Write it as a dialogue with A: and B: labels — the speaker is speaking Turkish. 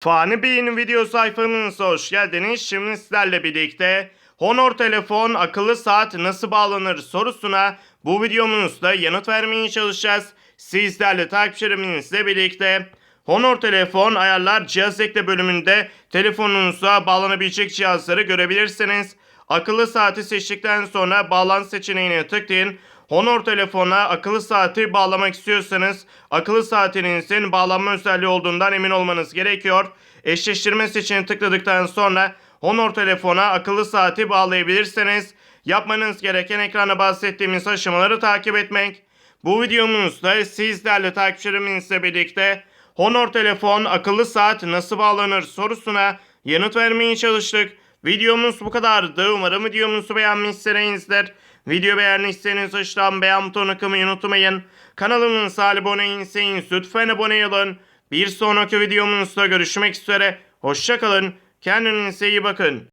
A: Fani Bey'in video sayfamıza hoş geldiniz. Şimdi sizlerle birlikte Honor telefon akıllı saat nasıl bağlanır sorusuna bu videomuzda yanıt vermeye çalışacağız. Sizlerle takipçilerimizle birlikte Honor telefon ayarlar cihaz ekle bölümünde telefonunuza bağlanabilecek cihazları görebilirsiniz. Akıllı saati seçtikten sonra bağlantı seçeneğine tıklayın. Honor telefona akıllı saati bağlamak istiyorsanız akıllı saatinizin bağlanma özelliği olduğundan emin olmanız gerekiyor. Eşleştirme seçeneğine tıkladıktan sonra Honor telefona akıllı saati bağlayabilirsiniz. Yapmanız gereken ekranda bahsettiğimiz aşamaları takip etmek. Bu videomuzda sizlerle takipçilerimizle birlikte Honor telefon akıllı saat nasıl bağlanır sorusuna yanıt vermeye çalıştık. Videomuz bu kadardı. Umarım videomuzu beğenmişsinizdir. Video beğendiyseniz aşağıdan beğen butonuna kılmayı unutmayın. Kanalımıza abone değilseniz lütfen abone olun. Bir sonraki videomuzda görüşmek üzere. Hoşçakalın. Kendinize iyi bakın.